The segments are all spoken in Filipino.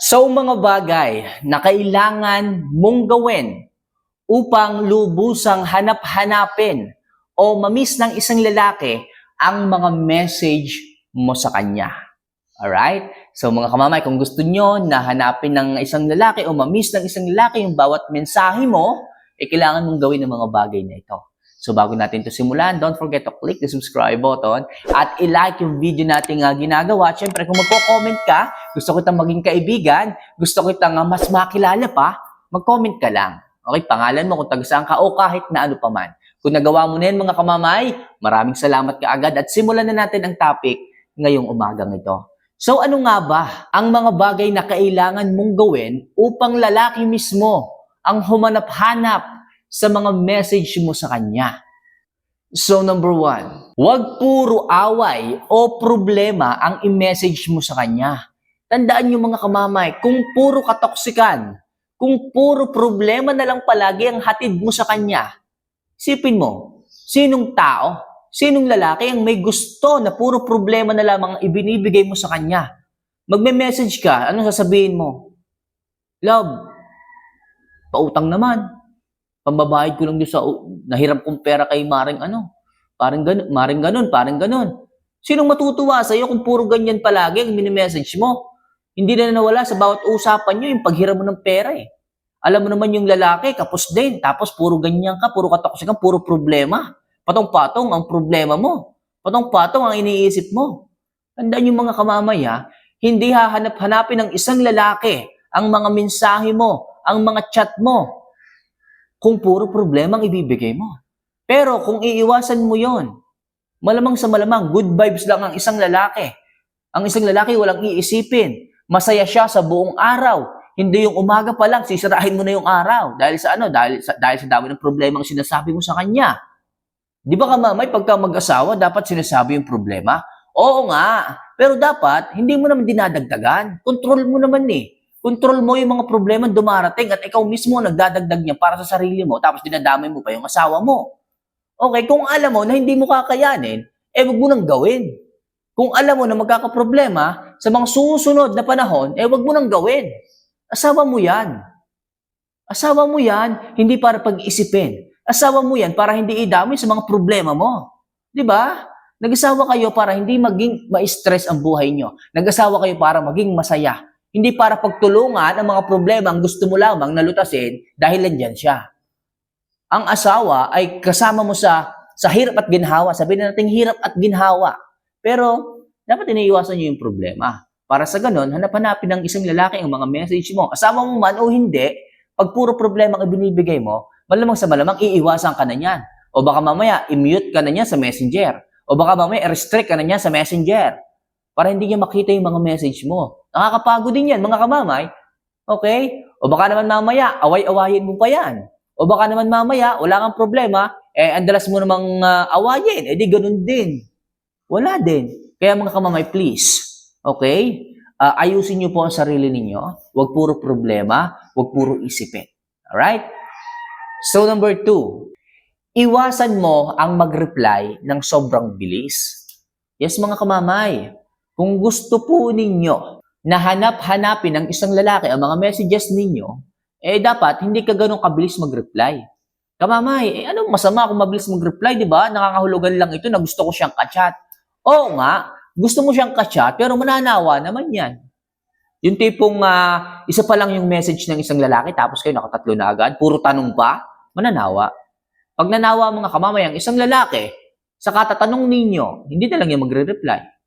So mga bagay na kailangan mong gawin upang lubusang hanap-hanapin o mamiss ng isang lalaki ang mga message mo sa kanya. Alright? So mga kamamay, kung gusto nyo na hanapin ng isang lalaki o mamiss ng isang lalaki yung bawat mensahe mo, eh kailangan mong gawin ng mga bagay na ito. So bago natin to simulan, don't forget to click the subscribe button at i-like yung video natin nga ginagawa. Siyempre, kung magko-comment ka, gusto kitang maging kaibigan, gusto kitang uh, mas makilala pa, mag-comment ka lang. Okay, pangalan mo kung taga saan ka o kahit na ano pa man. Kung nagawa mo na yan mga kamamay, maraming salamat ka agad at simulan na natin ang topic ngayong umagang ito. So ano nga ba ang mga bagay na kailangan mong gawin upang lalaki mismo ang humanap-hanap sa mga message mo sa kanya? So number one, huwag puro away o problema ang i-message mo sa kanya. Tandaan niyo mga kamamay, kung puro katoksikan, kung puro problema na lang palagi ang hatid mo sa kanya, sipin mo, sinong tao, sinong lalaki ang may gusto na puro problema na lamang ang ibinibigay mo sa kanya? Magme-message ka, anong sasabihin mo? Love, pautang naman. Pambabayad ko lang doon sa nahiram kong pera kay Maring ano. Parang ganun, Maring ganun, parang ganun. Sinong matutuwa sa iyo kung puro ganyan palagi ang mini-message mo? Hindi na nawala sa bawat usapan nyo yung paghiram mo ng pera eh. Alam mo naman yung lalaki, kapos din. Tapos puro ganyan ka, puro katoksikan, puro problema. Patong-patong ang problema mo. Patong-patong ang iniisip mo. Tandaan yung mga kamamaya, hindi hahanap-hanapin ng isang lalaki ang mga mensahe mo, ang mga chat mo, kung puro problema ang ibibigay mo. Pero kung iiwasan mo yon, malamang sa malamang, good vibes lang ang isang lalaki. Ang isang lalaki walang iisipin. Masaya siya sa buong araw. Hindi yung umaga pa lang, sisirahin mo na yung araw. Dahil sa ano? Dahil sa, dahil sa dami ng problema ang sinasabi mo sa kanya. Di ba kamamay, pagka mag-asawa, dapat sinasabi yung problema? Oo nga. Pero dapat, hindi mo naman dinadagdagan. Control mo naman eh. Control mo yung mga problema dumarating at ikaw mismo nagdadagdag niya para sa sarili mo tapos dinadamay mo pa yung asawa mo. Okay, kung alam mo na hindi mo kakayanin, eh wag mo nang gawin. Kung alam mo na magkakaproblema sa mga susunod na panahon, eh wag mo nang gawin. Asawa mo yan. Asawa mo yan, hindi para pag-isipin. Asawa mo yan para hindi idamay sa mga problema mo. Di ba? Nag-asawa kayo para hindi maging ma-stress ang buhay nyo. Nag-asawa kayo para maging masaya. Hindi para pagtulungan ang mga problema ang gusto mo lamang nalutasin dahil nandyan siya. Ang asawa ay kasama mo sa sa hirap at ginhawa. Sabihin natin hirap at ginhawa. Pero dapat iniiwasan niyo yung problema. Para sa ganun, hanap-hanapin ng isang lalaki ang mga message mo. Asawa mo man o hindi, pag puro problema ang binibigay mo, malamang sa malamang iiwasan ka na niyan. O baka mamaya, i-mute ka na niya sa messenger. O baka mamaya, i-restrict ka na niya sa messenger. Para hindi niya makita yung mga message mo. Nakakapagod din yan, mga kamamay. Okay? O baka naman mamaya, away-awayin mo pa yan. O baka naman mamaya, wala kang problema, eh, andalas mo namang uh, awayin. Eh, di ganun din. Wala din. Kaya mga kamamay, please, okay? Uh, ayusin niyo po ang sarili ninyo. Huwag puro problema, huwag puro isipin. Alright? So, number two, iwasan mo ang mag-reply ng sobrang bilis. Yes, mga kamamay, kung gusto po ninyo na hanap-hanapin ng isang lalaki ang mga messages ninyo, eh dapat hindi ka ganun kabilis mag-reply. Kamamay, eh anong masama kung mabilis mag-reply, di ba? Nakakahulugan lang ito na gusto ko siyang kachat. Oo nga, gusto mo siyang kachat, pero mananawa naman yan. Yung tipong uh, isa pa lang yung message ng isang lalaki, tapos kayo nakatatlo na agad, puro tanong pa, mananawa. Pag nanawa mga kamamay ang isang lalaki, sa katatanong ninyo, hindi na lang yung magre-reply.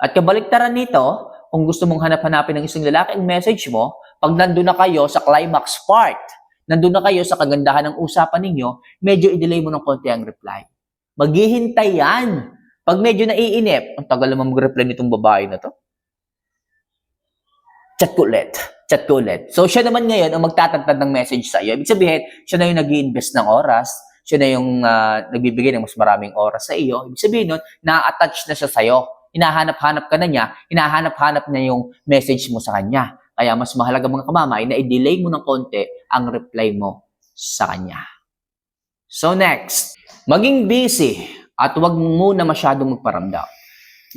At kabaliktaran nito, kung gusto mong hanap-hanapin ng isang lalaki ang message mo, pag nandun na kayo sa climax part, nandun na kayo sa kagandahan ng usapan ninyo, medyo i-delay mo ng konti ang reply. Maghihintay yan. Pag medyo naiinip, ang tagal naman mag-reply nitong babae na to. Chat ko ulit. Chat ko ulit. So, siya naman ngayon ang magtatagtad ng message sa iyo. Ibig sabihin, siya na yung nag invest ng oras, siya na yung uh, nagbibigay ng mas maraming oras sa iyo. Ibig sabihin nun, na-attach na siya sa iyo. Hinahanap-hanap ka na niya, hinahanap-hanap niya yung message mo sa kanya. Kaya mas mahalaga mga kamamay na i-delay mo ng konti ang reply mo sa kanya. So next, maging busy at huwag muna masyadong magparamdam.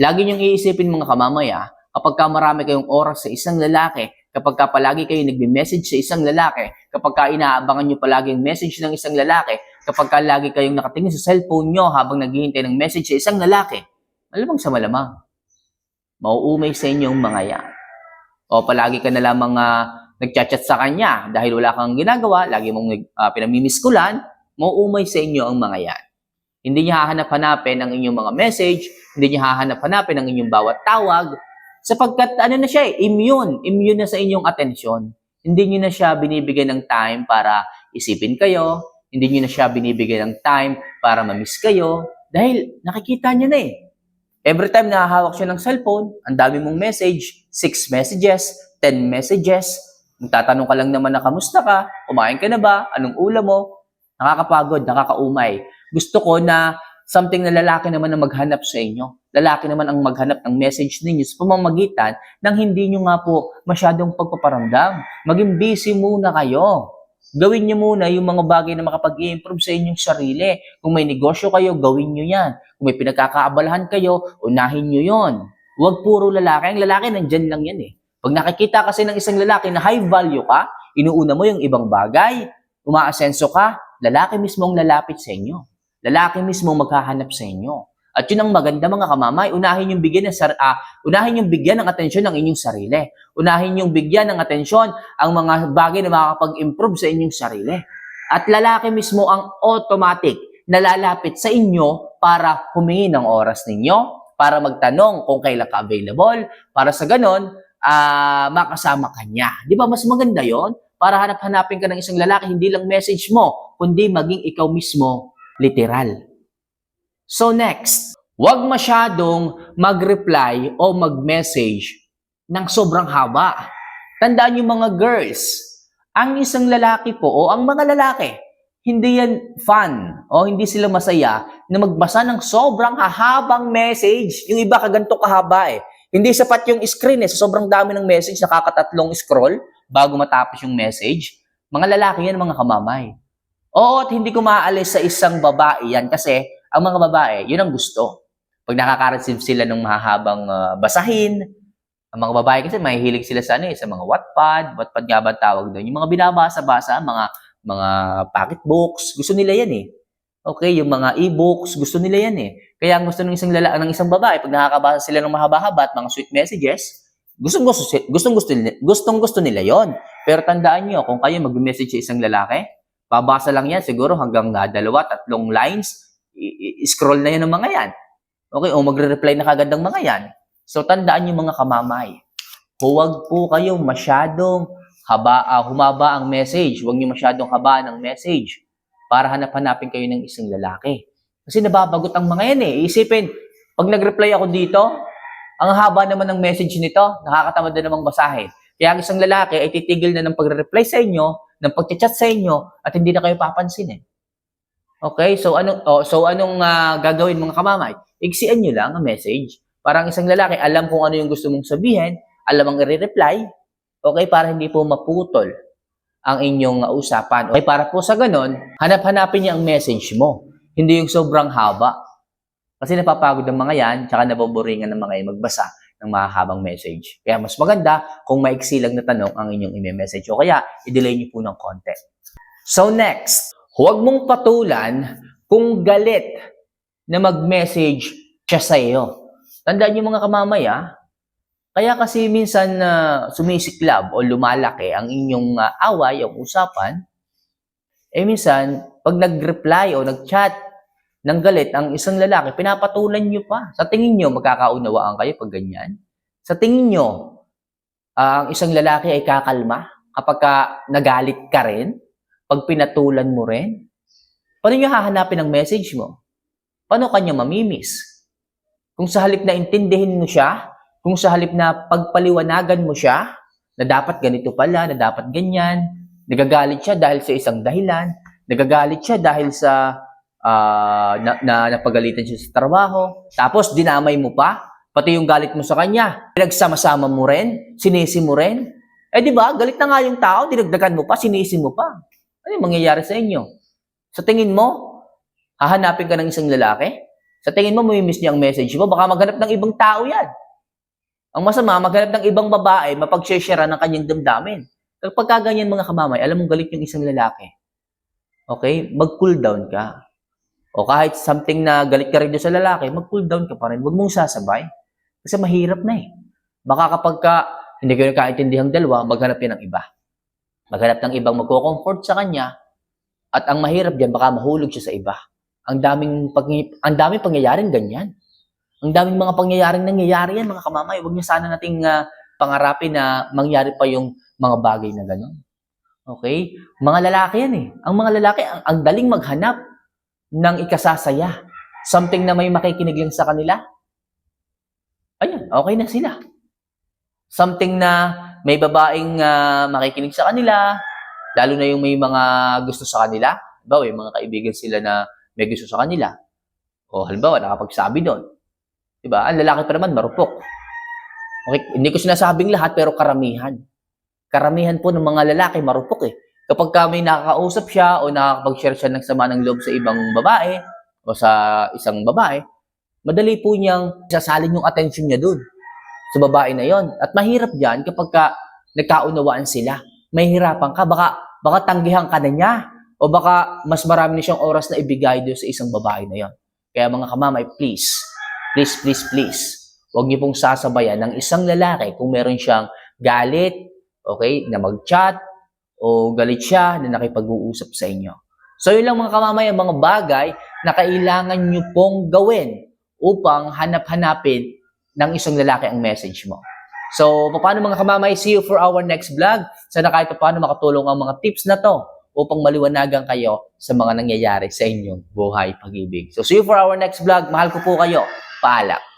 Lagi niyong iisipin mga kamamaya, kapag ka marami kayong oras sa isang lalaki, kapag ka palagi kayo nagme-message sa isang lalaki, kapag ka inaabangan nyo palagi yung message ng isang lalaki, kapag ka lagi kayong nakatingin sa cellphone nyo habang naghihintay ng message sa isang lalaki, malamang sa malamang, mauumay sa inyong mga yan. O palagi ka na lamang uh, nagchat-chat sa kanya dahil wala kang ginagawa, lagi mong uh, pinamimiskulan, mauumay sa inyo ang mga yan. Hindi niya hahanap-hanapin ang inyong mga message, hindi niya hahanap-hanapin ang inyong bawat tawag, sapagkat ano na siya eh, immune, immune na sa inyong atensyon. Hindi niyo na siya binibigyan ng time para isipin kayo, hindi niyo na siya binibigyan ng time para mamiss kayo, dahil nakikita niya na eh. Every time nakahawak siya ng cellphone, ang dami mong message, 6 messages, 10 messages, magtatanong ka lang naman na kamusta ka, kumain ka na ba, anong ulam mo, nakakapagod, nakakaumay. Gusto ko na something na lalaki naman ang maghanap sa inyo. Lalaki naman ang maghanap ng message ninyo sa pamamagitan ng hindi nyo nga po masyadong pagpaparamdam. Maging busy muna kayo. Gawin nyo muna yung mga bagay na makapag-i-improve sa inyong sarili. Kung may negosyo kayo, gawin nyo yan. Kung may pinagkakaabalahan kayo, unahin nyo yon. Huwag puro lalaki. Ang lalaki, nandyan lang yan eh. Pag nakikita kasi ng isang lalaki na high value ka, inuuna mo yung ibang bagay, umaasenso ka, lalaki mismo ang lalapit sa inyo. Lalaki mismo maghahanap sa inyo. At yun ang maganda mga kamamay, unahin yung bigyan ng sar ah, unahin yung bigyan ng atensyon ng inyong sarili. Unahin yung bigyan ng atensyon ang mga bagay na makakapag-improve sa inyong sarili. At lalaki mismo ang automatic na lalapit sa inyo para humingi ng oras ninyo, para magtanong kung kailan ka available, para sa ganon, ah, makasama ka niya. Di ba mas maganda yon Para hanap-hanapin ka ng isang lalaki, hindi lang message mo, kundi maging ikaw mismo literal. So next, huwag masyadong mag-reply o mag-message ng sobrang haba. Tandaan yung mga girls, ang isang lalaki po o ang mga lalaki, hindi yan fun o hindi sila masaya na magbasa ng sobrang hahabang message. Yung iba kaganto kahaba eh. Hindi sapat yung screen eh. Sobrang dami ng message, nakakatatlong scroll bago matapos yung message. Mga lalaki yan, mga kamamay. Oo, at hindi ko maaalis sa isang babae yan kasi ang mga babae, yun ang gusto. Pag nakaka-receive sila ng mahahabang uh, basahin, ang mga babae kasi mahihilig sila sa ano eh, sa mga Wattpad, Wattpad nga ba tawag doon? Yung mga binabasa-basa, mga mga pocket books, gusto nila yan eh. Okay, yung mga e-books, gusto nila yan eh. Kaya ang gusto ng isang lala, ng isang babae, pag nakakabasa sila ng mahaba-haba at mga sweet messages, gustong gusto, gustong gusto, gustong gusto nila yon. Pero tandaan niyo, kung kayo mag-message sa isang lalaki, Babasa lang yan siguro hanggang uh, dalawa, tatlong lines. I-scroll na yan ng mga yan. Okay, o magre-reply na kagad ng mga yan. So tandaan yung mga kamamay. Huwag po kayo masyadong haba, uh, humaba ang message. Huwag niyo masyadong haba ng message para hanap-hanapin kayo ng isang lalaki. Kasi nababagot ang mga yan eh. Isipin, pag nag-reply ako dito, ang haba naman ng message nito, nakakatamad na namang basahin. Kaya ang isang lalaki ay titigil na ng pagre-reply sa inyo ng pagchat sa inyo at hindi na kayo papansin eh. Okay? So anong oh, so anong uh, gagawin mga kamamay? Iksian niyo lang ang message. Parang isang lalaki, alam kung ano yung gusto mong sabihin, alam ang i-reply. Okay, para hindi po maputol ang inyong usapan. Okay, para po sa ganon, hanap-hanapin niya ang message mo. Hindi yung sobrang haba. Kasi napapagod ng mga yan, tsaka naboboringan ng mga yan magbasa ng mahahabang message. Kaya mas maganda kung maiksi lang na tanong ang inyong i-message o kaya i-delay niyo po ng konti. So next, huwag mong patulan kung galit na mag-message siya sa iyo. Tandaan niyo mga kamamaya, kaya kasi minsan na uh, sumisiklab o lumalaki ang inyong uh, away o usapan, eh minsan, pag nag-reply o nag-chat ng galit ang isang lalaki, pinapatulan nyo pa. Sa tingin nyo, magkakaunawaan kayo pag ganyan? Sa tingin nyo, uh, ang isang lalaki ay kakalma kapag ka nagalit ka rin? Pag pinatulan mo rin? Paano nyo hahanapin ang message mo? Paano kanya mamimiss? Kung sa halip na intindihin mo siya, kung sa halip na pagpaliwanagan mo siya, na dapat ganito pala, na dapat ganyan, nagagalit siya dahil sa isang dahilan, nagagalit siya dahil sa uh, na, na napagalitan siya sa trabaho, tapos dinamay mo pa, pati yung galit mo sa kanya, pinagsama-sama mo rin, sinisi mo rin. Eh di ba, galit na nga yung tao, dinagdagan mo pa, sinisi mo pa. Ano yung mangyayari sa inyo? Sa tingin mo, hahanapin ka ng isang lalaki? Sa tingin mo, mamimiss niya ang message mo, baka maghanap ng ibang tao yan. Ang masama, maghanap ng ibang babae, mapag-share ng kanyang damdamin. Kapag ka ganyan mga kamamay, alam mong galit yung isang lalaki. Okay? Mag-cool down ka. O kahit something na galit ka rin sa lalaki, mag-cool down ka pa rin. Huwag mong sasabay. Kasi mahirap na eh. Baka kapag ka hindi kayo nagkaintindihang dalawa, maghanap yan ng iba. Maghanap ng ibang magko-comfort sa kanya. At ang mahirap diyan, baka mahulog siya sa iba. Ang daming, pag, ang daming pangyayaring ganyan. Ang daming mga pangyayaring nangyayari yan, mga kamamay. Huwag niyo sana nating ah, pangarapin na mangyari pa yung mga bagay na gano'n. Okay? Mga lalaki yan eh. Ang mga lalaki, ang, ang daling maghanap ng ikasasaya. Something na may makikinig lang sa kanila. Ayun, okay na sila. Something na may babaeng ah, makikinig sa kanila, lalo na yung may mga gusto sa kanila. Halimbawa, yung mga kaibigan sila na may gusto sa kanila. O halimbawa, nakapagsabi doon. Diba? Ang lalaki pa naman, marupok. Okay, hindi ko sinasabing lahat, pero karamihan. Karamihan po ng mga lalaki, marupok eh. Kapag ka may nakakausap siya o nakakapag-share siya ng sama ng loob sa ibang babae o sa isang babae, madali po niyang sasalin yung attention niya doon sa babae na yon. At mahirap diyan kapag ka nagkaunawaan sila. Mahirapan ka, baka, baka tanggihan ka na niya o baka mas marami na siyang oras na ibigay doon sa isang babae na yon. Kaya mga kamamay, please, please, please, please, huwag niyo pong sasabayan ng isang lalaki kung meron siyang galit, okay, na mag-chat, o galit siya na nakipag-uusap sa inyo. So yun lang mga kamamay, ang mga bagay na kailangan nyo pong gawin upang hanap-hanapin ng isang lalaki ang message mo. So, paano mga kamamay? See you for our next vlog. Sana kahit paano makatulong ang mga tips na to upang maliwanagan kayo sa mga nangyayari sa inyong buhay pag-ibig. So, see you for our next vlog. Mahal ko po kayo. Paalam.